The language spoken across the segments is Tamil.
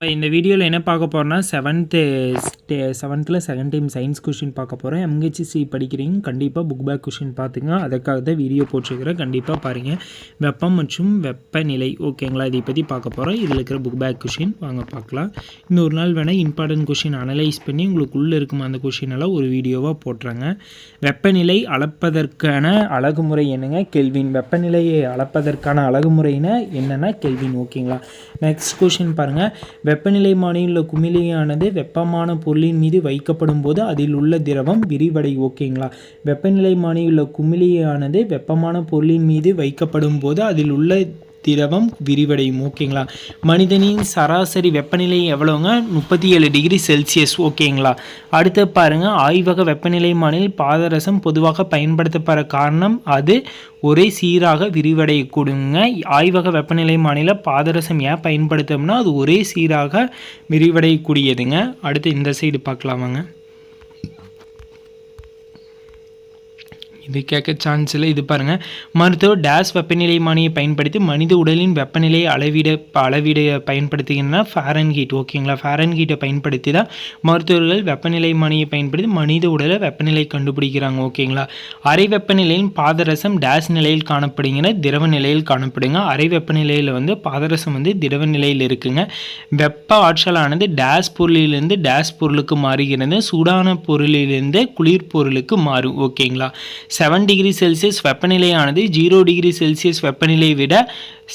இப்போ இந்த வீடியோவில் என்ன பார்க்க போகிறோன்னா செவன்த்து செவன்த்தில் செகண்ட் டைம் சயின்ஸ் கொஷின் பார்க்க போகிறேன் எம்ஹெச்சிசி படிக்கிறீங்க கண்டிப்பாக புக் பேக் கொஷின் பார்த்துங்க அதுக்காக தான் வீடியோ போட்டிருக்கிறேன். கண்டிப்பாக பாருங்கள் வெப்பம் மற்றும் வெப்பநிலை ஓகேங்களா இதை பற்றி பார்க்க போகிறோம் இதில் இருக்கிற புக் பேக் கொஷின் வாங்க பார்க்கலாம். இன்னொரு நாள் வேணால் இம்பார்ட்டன்ட் கொஷின் அனலைஸ் பண்ணி உங்களுக்கு உள்ளே இருக்கும் அந்த கொஷின் எல்லாம் ஒரு வீடியோவாக போட்டுறாங்க. வெப்பநிலை அளப்பதற்கான அழகுமுறை என்னங்க? கெல்வின் வெப்பநிலையை அளப்பதற்கான அழகுமுறைனா என்னென்னா கெல்வின் ஓகேங்களா நெக்ஸ்ட் கொஷின் பாருங்கள் வெப்பநிலை மானியுள்ள குமிழியானது வெப்பமான பொருள் பொருளின் மீது வைக்கப்படும் போது அதில் உள்ள திரவம் விரிவடை ஓகேங்களா? வெப்பநிலை மானியுள்ள குமிழியானது வெப்பமான பொருளின் மீது வைக்கப்படும் போது அதில் உள்ள திரவம் விரிவடையும் ஓகேங்களா? மனிதனின் சராசரி வெப்பநிலை எவ்வளோங்க முப்பத்தி ஏழு டிகிரி செல்சியஸ் ஓகேங்களா? அடுத்து பாருங்கள் ஆய்வக வெப்பநிலை மானில் பாதரசம் பொதுவாக பயன்படுத்தப்படுற காரணம் அது ஒரே சீராக விரிவடையக்கூடுங்க. ஆய்வக வெப்பநிலை மாநில பாதரசம் ஏன் பயன்படுத்தோம்னா அது ஒரே சீராக விரிவடையக்கூடியதுங்க. அடுத்து இந்த சைடு பார்க்கலாமாங்க. இது கேட்க சான்ஸ் இல்லை. இது பாருங்கள் மருத்துவர் டேஸ் வெப்பநிலைமானியை பயன்படுத்தி மனித உடலின் வெப்பநிலையை அளவிட அளவிட பயன்படுத்துகின்றன ஃபேரன் ஹீட் ஓகேங்களா ஃபேரன் ஹீட்டை பயன்படுத்தி தான் மருத்துவர்கள் வெப்பநிலைமானியை பயன்படுத்தி மனித உடலை வெப்பநிலை கண்டுபிடிக்கிறாங்க ஓகேங்களா அரை வெப்பநிலையின் பாதரசம் டேஸ் நிலையில் காணப்படுகிற திரவ நிலையில் காணப்படுங்க. அரை வெப்பநிலையில் வந்து பாதரசம் வந்து திரவ நிலையில் இருக்குங்க. வெப்ப ஆற்றலானது டேஸ் பொருளிலிருந்து டேஸ் பொருளுக்கு மாறுகிறது. சூடான பொருளிலிருந்து குளிர் பொருளுக்கு மாறும் ஓகேங்களா செவன் டிகிரி செல்சியஸ் வெப்பநிலையானது ஜீரோ டிகிரி செல்சியஸ் வெப்பநிலையை விட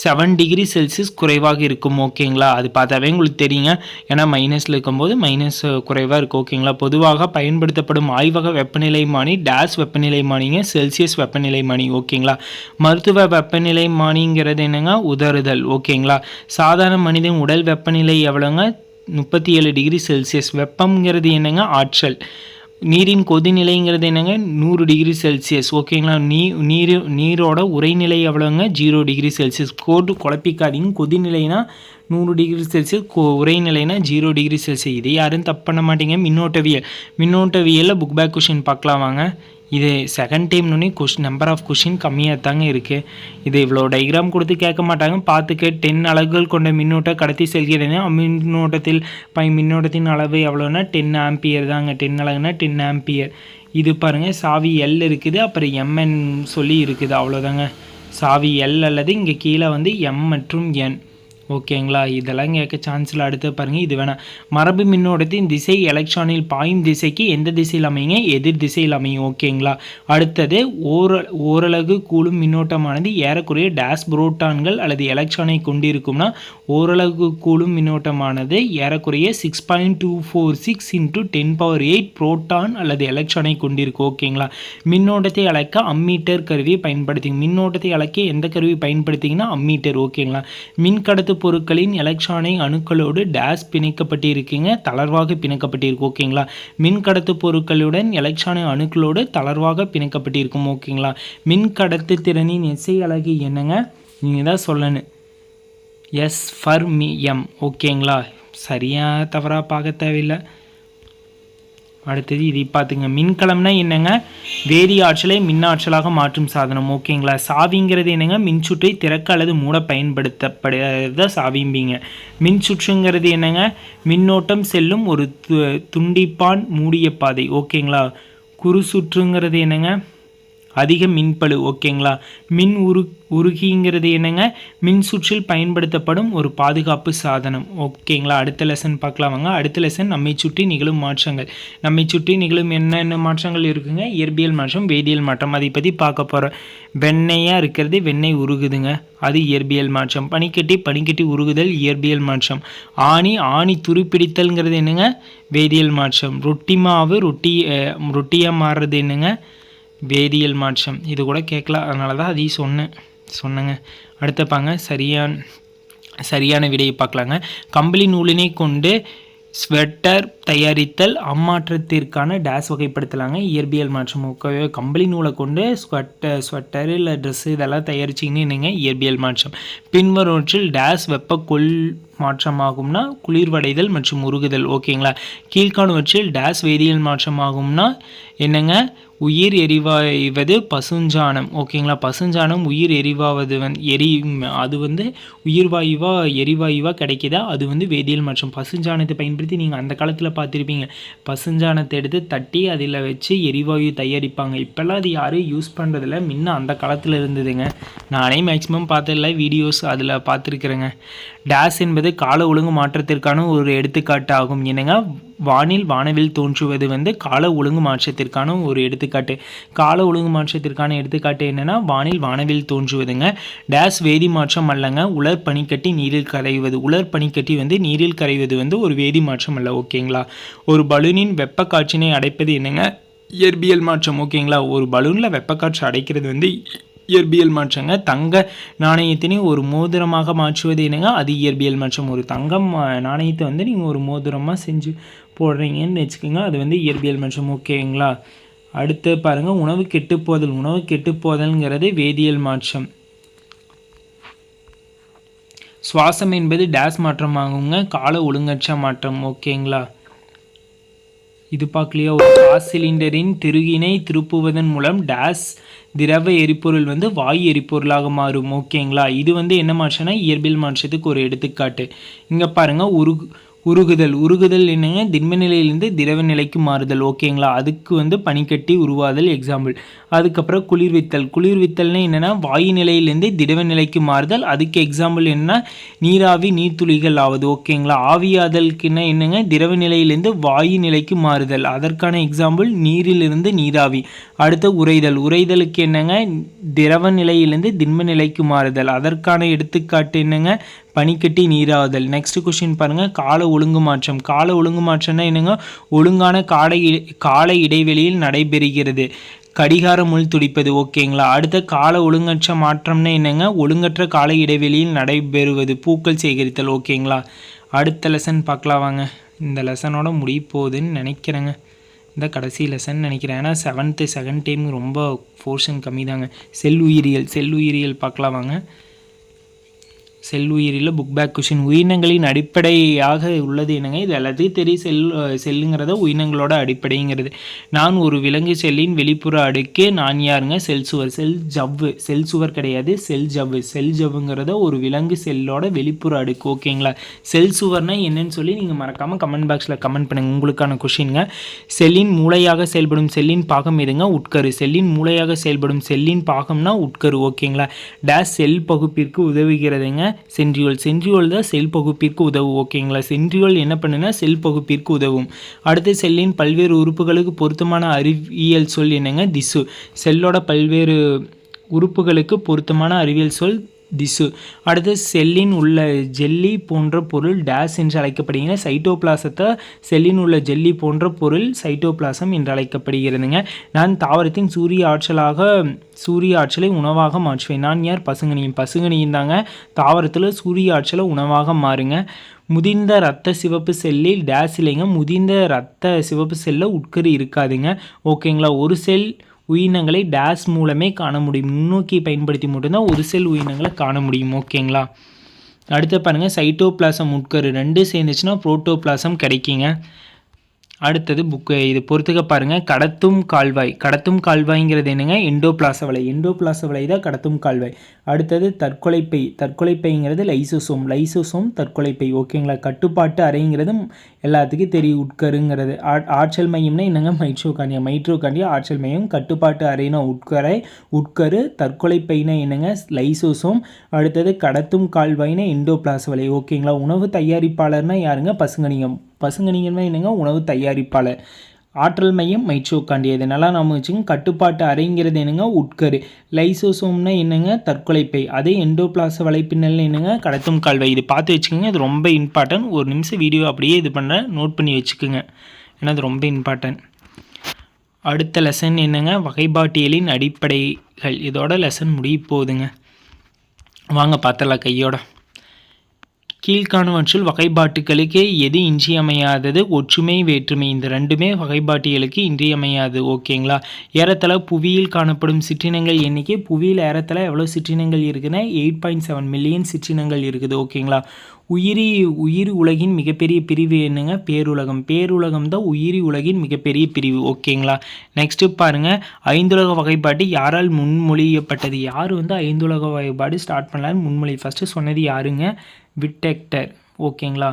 செவன் டிகிரி செல்சியஸ் குறைவாக இருக்கும் ஓகேங்களா அது பார்த்தாவே உங்களுக்கு தெரியுங்க. ஏன்னா மைனஸில் இருக்கும்போது மைனஸ் குறைவாக இருக்குது ஓகேங்களா பொதுவாக பயன்படுத்தப்படும் ஆய்வக வெப்பநிலை மானி டேஸ் வெப்பநிலை மானிங்க செல்சியஸ் வெப்பநிலை மானி ஓகேங்களா மருத்துவ வெப்பநிலை மானிங்கிறது என்னங்க? உதறுதல் ஓகேங்களா சாதாரண மனிதன் உடல் வெப்பநிலை எவ்வளோங்க? முப்பத்தி ஏழு டிகிரி செல்சியஸ் வெப்பம்ங்கிறது என்னங்க? ஆற்றல். நீரின் கொதிநிலைங்கிறது என்னங்க? நூறு டிகிரி செல்சியஸ். ஓகேங்களா? நீ நீர் நீரோட உரைநிலை எவ்வளோங்க? Zero degree Celsius. கோட்டு குழப்பிக்காதீங்க. கொதிநிலைனா நூறு டிகிரி செல்சியஸ். உரைநிலைனா ஜீரோ டிகிரி செல்சியஸ். இது யாரும் தப்பு பண்ண மாட்டீங்க. மின்னோட்டவியல். மின்னோட்டவியலில் புக் பேக் கொஷின் பார்க்கலாம் வாங்க. இது செகண்ட் டைம்னு கொஷின் நம்பர் ஆஃப் கொஷின் கம்மியாக தாங்க இருக்குது இது இவ்வளோ டைக்ராம் கொடுத்து கேட்க மாட்டாங்க. பார்த்துக்க டென் அலகுகள் கொண்ட மின்னோட்ட கடத்தி செல்கிறது மின்னோட்டத்தில் பை மின்னோட்டத்தின் அளவு எவ்வளோனா டென் ஆம்பியர் தாங்க. டென் அலகுனா டென் ஆம்பியர் இது பாருங்கள் சாவி எல் இருக்குது அப்புறம் எம்என் சொல்லி இருக்குது. அவ்வளோதாங்க சாவி எல் அல்லது இங்கே கீழே வந்து எம் மற்றும் என் ஓகேங்களா? இதெல்லாம் கேட்க சான்ஸில் அடுத்து பாருங்கள் இது வேணாம். மரபு மின்னோட்டத்தின் திசை எலக்ட்ரானில் பாயும் திசைக்கு எந்த திசையில் அமையுங்க? எதிர் திசையில் அமையும். ஓகேங்களா? அடுத்தது ஓர ஓரளவு கூலும் மின்னோட்டமானது ஏறக்குறைய டேஷ் புரோட்டான்கள் அல்லது எலக்ட்ரானை கொண்டிருக்கும்னா ஓரளவு கூலும் மின்னோட்டமானது ஏறக்குறைய six point two four six into ten power eight proton அல்லது எலக்ட்ரானை கொண்டிருக்கும் ஓகேங்களா? மின்னோட்டத்தை அழைக்க அம்மீட்டர் கருவியை பயன்படுத்தி மின்னோட்டத்தை அழைக்க எந்த கருவி பயன்படுத்திங்கன்னா அம்மீட்டர் ஓகேங்களா? மின்கடத்து பொருட்களின் எலக்ட்ரானை அணுக்களோடு டேஸ் பிணைக்கப்பட்டிருக்குங்க. தளர்வாக பிணைக்கப்பட்டிருக்கும் ஓகேங்களா? மின் கடத்து பொருட்களுடன் எலக்ட்ரானை அணுக்களோடு தளர்வாக பிணைக்கப்பட்டிருக்கும் ஓகேங்களா? மின் கடத்து திறனின் எசை அழகு என்னங்க? நீங்கள் தான் சொல்லணும் எஸ் ஃபர் மி எம் ஓகேங்களா? சரியாக தவறாக பார்க்க தேவையில்லை. அடுத்தது இதை பார்த்துங்க. மின்கலம்னா என்னங்க? வேதி ஆற்றலை மின் ஆற்றலாக மாற்றும் சாதனம். ஓகேங்களா சாவிங்கிறது என்னங்க? மின்சுற்றை திறக்க அல்லது மூட பயன்படுத்தப்படுறத சாவிம்பிங்க. மின் சுற்றுங்கிறது என்னங்க? மின்னோட்டம் செல்லும் ஒரு துண்டிப்பான் மூடிய பாதை. ஓகேங்களா குறு சுற்றுங்கிறது என்னங்க? அதிக மின்பழு ஓகேங்களா? மின் உரு உருகிங்கிறது என்னங்க? மின் சுற்றில் பயன்படுத்தப்படும் ஒரு பாதுகாப்பு சாதனம். ஓகேங்களா? அடுத்த லெசன் பார்க்கலாமாங்க அடுத்த லெசன் நம்மை சுற்றி நிகழும் மாற்றங்கள். நம்மை சுற்றி நிகழும் என்னென்ன மாற்றங்கள் இருக்குங்க? இயற்பியல் மாற்றம் வேதியியல் மாற்றம். அதை பற்றி பார்க்க போகிறோம் வெண்ணெயாக இருக்கிறது வெண்ணெய் உருகுதுங்க. அது இயற்பியல் மாற்றம். பனிக்கட்டி பனிக்கட்டி உருகுதல் இயற்பியல் மாற்றம். ஆணி ஆணி துருப்பிடித்தல்ங்கிறது என்னங்க? வேதியியல் மாற்றம். ரொட்டி மாவு ரொட்டி ரொட்டியாக மாறுறது என்னங்க? வேதியியல் மாற்றம். இது கூட கேட்கலாம். அதனால தான் அதையும் சொன்னேன். சொன்னேங்க. அடுத்தப்பாங்க சரியான சரியான விடையை பார்க்கலாங்க. கம்பளி நூலினை கொண்டு ஸ்வெட்டர் தயாரித்தல் அம்மாற்றத்திற்கான டேஸ் வகைப்படுத்தலாங்க. இயற்பியல் மாற்றம். கம்பளி நூலை கொண்டு ஸ்வெட்டர் ஸ்வெட்டர் இல்லை ட்ரெஸ்ஸு இதெல்லாம் தயாரிச்சிங்கன்னு என்னங்க? இயற்பியல் மாற்றம். பின்வருவற்றில் டேஸ் வெப்ப கொள் மாற்றமாகும்னா குளிர்வடைதல் மற்றும் உருகுதல். ஓகேங்களா? கீழ்காணுவற்றில் டேஸ் வேதியியல் மாற்றமாகும்னா என்னங்க? உயிர் எரிவாய்வது பசுஞ்சாணம். ஓகேங்களா பசுஞ்சாணம் உயிர் எரிவாவது வந் எரி அது வந்து உயிர்வாயுவாக எரிவாயுவாக கிடைக்கிதா? அது வந்து வேதியியல் மற்றும் பசுஞ்சாணத்தை பயன்படுத்தி நீங்கள் அந்த காலத்தில் பார்த்துருப்பீங்க. பசுஞ்சாணத்தை எடுத்து தட்டி அதில் வச்சு எரிவாயு தயாரிப்பாங்க. இப்போல்லாம் அது யாரும் யூஸ் பண்ணுறதில்ல முன்ன அந்த காலத்தில் இருந்ததுங்க. நானே மேக்ஸிமம் பார்த்ததில்ல வீடியோஸ் அதில் பார்த்துருக்குறேங்க. டேஸ் என்பது கால ஒழுங்கு மாற்றத்திற்கான ஒரு எடுத்துக்காட்டு ஆகும் என்னங்க? வானில் வானவில் தோன்றுவது வந்து கால ஒழுங்கு மாற்றத்திற்கான ஒரு எடுத்துக்காட்டு. கால ஒழுங்கு மாற்றத்திற்கான எடுத்துக்காட்டு என்னென்னா வானில் வானவில் தோன்றுவதுங்க. டேஸ் வேதி மாற்றம் அல்லங்க உலர் பனிக்கட்டி நீரில் கரைவது. உலர் பனிக்கட்டி வந்து நீரில் கரைவது வந்து ஒரு வேதி மாற்றம் அல்ல ஓகேங்களா? ஒரு பலூனின் வெப்ப காற்றினை அடைப்பது என்னங்க? இயற்பியல் மாற்றம் ஓகேங்களா? ஒரு பலூனில் வெப்பக்காற்று அடைக்கிறது வந்து இயற்பியல் மாற்றங்க. தங்க நாணயத்தினை ஒரு மோதிரமாக மாற்றுவது என்னங்க? அது இயற்பியல் மாற்றம். ஒரு தங்கம் நாணயத்தை வந்து நீங்கள் ஒரு மோதிரமாக செஞ்சு போடுறீங்கன்னு வச்சுக்கோங்க. அது வந்து இயற்பியல் மாற்றம் ஓகேங்களா? அடுத்து பாருங்கள் உணவு கெட்டுப்போதல். உணவு கெட்டுப்போதல்ங்கிறது வேதியியல் மாற்றம். சுவாசம் என்பது டேஸ் மாற்றம் ஆகுங்க கால ஒழுங்கற்ற மாற்றம் ஓகேங்களா? இது பார்க்கலையா? ஒரு காஸ் சிலிண்டரின் திருகினை திருப்புவதன் மூலம் டேஸ் திரவ எரிபொருள் வந்து வாயு எரிபொருளாக மாறும் ஓகேங்களா? இது வந்து என்ன மாற்றம்னா இயற்பியல் மாற்றத்துக்கு ஒரு எடுத்துக்காட்டு. இங்கே பாருங்கள் ஒரு உருகுதல். உருகுதல் என்னங்க? திண்ம நிலையிலிருந்து திரவ நிலைக்கு மாறுதல் ஓகேங்களா அதுக்கு வந்து பனிக்கட்டி உருவாதல் எக்ஸாம்பிள் அதுக்கப்புறம் குளிர்வித்தல். குளிர்வித்தல்னு என்னென்னா வாயு நிலையிலேருந்து திரவ நிலைக்கு மாறுதல். அதுக்கு எக்ஸாம்பிள் என்னென்னா நீராவி நீர்த்துளிகள் ஆகுது ஓகேங்களா ஆவியாதலுக்குன்னா என்னங்க? திரவ நிலையிலேருந்து வாயு நிலைக்கு மாறுதல். அதற்கான எக்ஸாம்பிள் நீரிலிருந்து நீராவி. அடுத்த உறைதல். உறைதலுக்கு என்னங்க? திரவ நிலையிலேருந்து திண்ம நிலைக்கு மாறுதல். அதற்கான எடுத்துக்காட்டு என்னங்க? பனிக்கட்டி நீராதல் நெக்ஸ்ட் கொஸ்டின் பாருங்கள் கால ஒழுங்கு மாற்றம் கால ஒழுங்கு மாற்றம்னா என்னங்க? ஒழுங்கான காடை கால இடைவெளியில் நடைபெறுகிறது. கடிகார முள் துடிப்பது. ஓகேங்களா? அடுத்த கால ஒழுங்கற்ற மாற்றம்னா என்னங்க? ஒழுங்கற்ற கால இடைவெளியில் நடைபெறுவது. பூக்கள் சேகரித்தல். ஓகேங்களா? அடுத்த லெசன் பார்க்கலாம் வாங்க. இந்த லெசனோட முடிய போகுதுன்னு நினைக்கிறேங்க. இந்த கடைசி லெசன் நினைக்கிறேன். ஏன்னா செவன்த்து செகண்ட் டைம் ரொம்ப போர்ஷன் கம்மி தாங்க செல் உயிரியல் செல் உயிரியல் பார்க்கலாம் வாங்க. செல்லுயிரில் புக் பேக் கொஷின் உயிரினங்களின் அடிப்படையாக உள்ளது என்னங்க? இது எல்லாத்தையும் தெரியும். செல் செல்லுங்கிறத உயிரினங்களோட அடிப்படைங்கிறது. நான் ஒரு விலங்கு செல்லின் வெளிப்புற அடுக்கு நான் யாருங்க? செல் சுவர். செல் ஜவ்வு. செல் சுவர் கிடையாது. செல் ஜவ்வு. செல் ஜவ்வுங்கிறத ஒரு விலங்கு செல்லோட வெளிப்புற அடுக்கு. ஓகேங்களா செல் சுவர்னால் என்னன்னு சொல்லி நீங்கள் மறக்காமல் கமெண்ட் பாக்ஸில் கமெண்ட் பண்ணுங்கள் உங்களுக்கான கொஷினுங்க செல்லின் மூளையாக செயல்படும் செல்லின் பாகம் எதுங்க? உட்கரு. செல்லின் மூளையாக செயல்படும் செல்லின் பாகம்னா உட்கரு. ஓகேங்களா டேஸ் செல் பகுப்பிற்கு உதவுகிறதுங்க. சென்ட்ரியோல். சென்ட்ரியோல் தான் செல் பகுப்பிற்கு உதவும் ஓகேங்களா? சென்ட்ரியோல் என்ன பண்ணுன்னா செல் பகுப்பிற்கு உதவும். அடுத்து செல்லின் பல்வேறு உறுப்புகளுக்கு பொருத்தமான அறிவியல் சொல் என்னங்க? திசு. செல்லோட பல்வேறு உறுப்புகளுக்கு பொருத்தமான அறிவியல் சொல் திசு அடுத்து செல்லின் உள்ள ஜெல்லி போன்ற பொருள் டேஸ் என்று அழைக்கப்படுகிற சைட்டோபிளாசத்தை செல்லின் உள்ள ஜெல்லி போன்ற பொருள் சைட்டோபிளாசம் என்று அழைக்கப்படுகிறதுங்க. நான் தாவரத்தின் சூரிய ஆற்றலாக சூரிய ஆற்றலை உணவாக மாற்றுவேன். நான் யார்? பசுங்கனியும். பசுங்கனியும் தாங்க தாவரத்தில் சூரிய ஆற்றலை உணவாக மாறுங்க. முதிர்ந்த ரத்த சிவப்பு செல்லில் டேஸ் இல்லைங்க. முதிர்ந்த ரத்த சிவப்பு செல்லில் உட்கரு இருக்காதுங்க. ஓகேங்களா? ஒரு செல் உயிரினங்களை டேஸ் மூலமே காண முடியும். முன்னோக்கி பயன்படுத்தி மட்டும்தான் ஒரு செல் உயிரினங்களை காண முடியும். ஓகேங்களா அடுத்து பாருங்கள் சைட்டோபிளாசம் உட்கரு. ரெண்டு சேர்ந்துச்சுன்னா புரோட்டோபிளாசம் கிடைக்குங்க. அடுத்தது புக்கு இது பொறுத்துக்க பாருங்கள் கடத்தும் கால்வாய். கடத்தும் கால்வாய்ங்கிறது என்னங்க? எண்டோபிளாச வலை. எண்டோபிளாச வலை தான் கடத்தும் கால்வாய். அடுத்தது தற்கொலைப்பை தற்கொலைப்பைங்கிறது லைசோசோம். லைசோசோம் தற்கொலைப்பை ஓகேங்களா கட்டுப்பாட்டு அறைங்கிறது எல்லாத்துக்கும் தெரியும். உட்கருங்கிறது. ஆற்றல் மையம்னா என்னங்க? மைட்ரோகாண்டியா. மைட்ரோகாண்டியா ஆற்றல் மையம். கட்டுப்பாட்டு அறைனா உட்கரை உட்கரு தற்கொலைப்பைனா என்னங்க? லைசோசோம். அடுத்தது கடத்தும் கால்வாய்னா எண்டோபிளாச வலை. ஓகேங்களா உணவு தயாரிப்பாளர்னா யாருங்க? பசங்க நீங்கள் என்னங்க? உணவு தயாரிப்பாளர். ஆற்றல் மையம் மைச்சோக்காண்டியது நல்லா நாம வச்சுங்க கட்டுப்பாட்டு அறைங்கிறது என்னங்க? உட்கரு. லைசோசோம்னா என்னங்க? தற்கொலைப்பை. அதே எண்டோபிளாச வலைப்பின்னல் என்னங்க? கடத்தும் கால்வை. இது பார்த்து வச்சுக்கோங்க. இது ரொம்ப இம்பார்ட்டன்ட் ஒரு நிமிஷம் வீடியோ அப்படியே இது பண்ணுறேன் நோட் பண்ணி வச்சுக்கோங்க. ஏன்னா அது ரொம்ப இம்பார்ட்டன்ட் அடுத்த லெசன் என்னங்க? வகைப்பாட்டியலின் அடிப்படைகள். இதோட லெசன் முடிய போகுதுங்க. வாங்க பார்த்தலாம் கையோட. கீழ்காணுவற்றில் வகைப்பாட்டுகளுக்கே எது இன்றியமையாதது? ஒற்றுமை வேற்றுமை இந்த ரெண்டுமே வகைப்பாட்டியலுக்கு இன்றியமையாது. ஓகேங்களா? ஏறத்தள புவியில் காணப்படும் சிற்றினங்கள் எண்ணிக்கை புவியில் ஏறத்தள எவ்வளோ சிற்றினங்கள் இருக்குன்னா எயிட் பாயிண்ட் செவன் மில்லியன் சிற்றினங்கள் இருக்குது. ஓகேங்களா? உயிரி உயிர் உலகின் மிகப்பெரிய பிரிவு என்னங்க? பேருலகம். பேருலகம் தான் உயிரி உலகின் மிகப்பெரிய பிரிவு. ஓகேங்களா? நெக்ஸ்ட்டு பாருங்கள் ஐந்துலக வகைப்பாடு யாரால் முன்மொழியப்பட்டது? யார் வந்து ஐந்துலக வகைப்பாடு ஸ்டார்ட் பண்ணலான்னு முன்மொழி? ஃபஸ்ட்டு சொன்னது யாருங்க? விட்டெக்டர். ஓகேங்களா?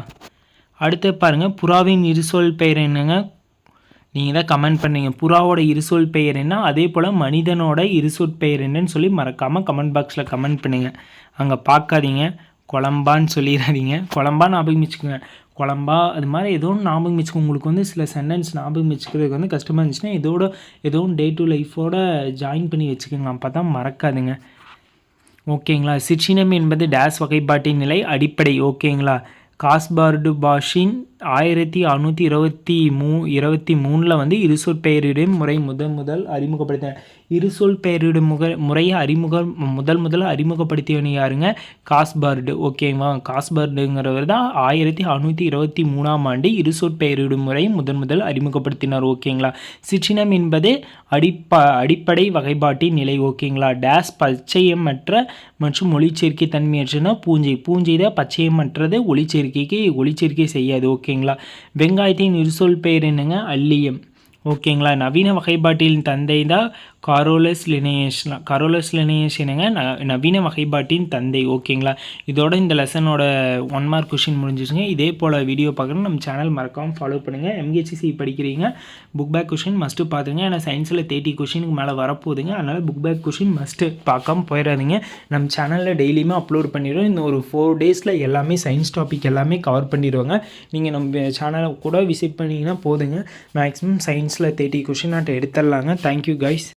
அடுத்து பாருங்கள் புறாவின் இருசொல் பெயர் என்னங்க? நீங்கள் தான் கமெண்ட் பண்ணீங்க. புறாவோட இருசொல் பெயர் என்ன? அதே போல் மனிதனோட இருசொல் பெயர் என்னன்னு சொல்லி மறக்காமல் கமெண்ட் பாக்ஸில் கமெண்ட் பண்ணுங்கள் அங்கே பார்க்காதீங்க. குழம்பான்னு சொல்லிடாதீங்க குழம்பா ஞாபகம் வச்சுக்கோங்க. குழம்பா அது மாதிரி ஏதோ ஒன்று ஞாபகம் வச்சுக்கோங்க. உங்களுக்கு வந்து சில சென்டென்ஸ் ஞாபகம் வச்சுக்கிறதுக்கு வந்து கஷ்டமாக இருந்துச்சுன்னா இதோட ஏதோ ஒன்று டே டு லைஃபோட ஜாயின் பண்ணி வச்சுக்கோங்க. அப்போ தான் மறக்காதுங்க. ஓகேங்களா? சிற்றினம் என்பது டேஸ் வகைப்பாட்டின் நிலை அடிப்படை ஓகேங்களா? காஸ்பார்டு பாஷின் ஆயிரத்தி அறநூற்றி இருபத்தி மூ இருபத்தி மூணில் வந்து இருசொற் பெயரிடும் முறை முதல் முதல் அறிமுகப்படுத்தின இருசொல் பெயரிடும் முக முறையை அறிமுக முதல் முதல் அறிமுகப்படுத்தியவனு யாருங்க? காஸ்பர்டு. ஓகேவா? காஸ்பர்டுங்கிறவர் தான் ஆயிரத்தி அறநூற்றி இருபத்தி மூணாம் ஆண்டு இருசொற் பெயரிடும் முறை முதன் முதல் அறிமுகப்படுத்தினார். ஓகேங்களா? சிற்றினம் என்பது அடிப்ப அடிப்படை வகைப்பாட்டின் நிலை. ஓகேங்களா? டேஸ் பச்சையமற்ற மற்றும் ஒளிச்சேர்க்கை தன்மையற்றனா. பூஞ்சை பூஞ்சை தான் பச்சையமற்றது ஒளிச்சேர்க்கைக்கு ஒளிச்சேர்க்கை செய்யாது. ஓகே ஓகேங்களா? வெங்காயத்தின் இருசொல் பெயர் என்னங்க? அல்லியம். ஓகேங்களா? நவீன வகைப்பாட்டின் தந்தை தான் காரோலஸ் லினேயஸ்லாம் காரோலஸ் லினேயஸ் என்னங்க? ந நவீன வகைப்பாட்டின் தந்தை ஓகேங்களா? இதோட இந்த லெசனோட ஒன் மார்க் கொஷின் முடிஞ்சிச்சுங்க இதே போல் வீடியோ பார்க்கணும் நம்ம சேனல் மறக்காமல் ஃபாலோ பண்ணுங்கள் எம்ஹெச்சிசி படிக்கிறீங்க. புக் பேக் கொஷின் மஸ்ட்டு பார்த்துங்க ஏன்னா சயின்ஸில் தேர்ட்டி கொஷினுக்கு மேலே வரப்போகுதுங்க. அதனால் புக் பேக் கொஷின் மஸ்ட்டு பார்க்காம போயிடாதீங்க நம்ம சேனலில் டெய்லியுமே அப்லோட் பண்ணிடுவோம் இந்த ஒரு ஃபோர் டேஸில் எல்லாமே சயின்ஸ் டாபிக் எல்லாமே கவர் பண்ணிடுவாங்க. நீங்கள் நம்ம சேனலை கூட விசிட் பண்ணிங்கன்னா போதுங்க. மேக்ஸிமம் சயின்ஸில் தேர்ட்டி கொஷின் நான் எடுத்துடலாங்க. Thank you guys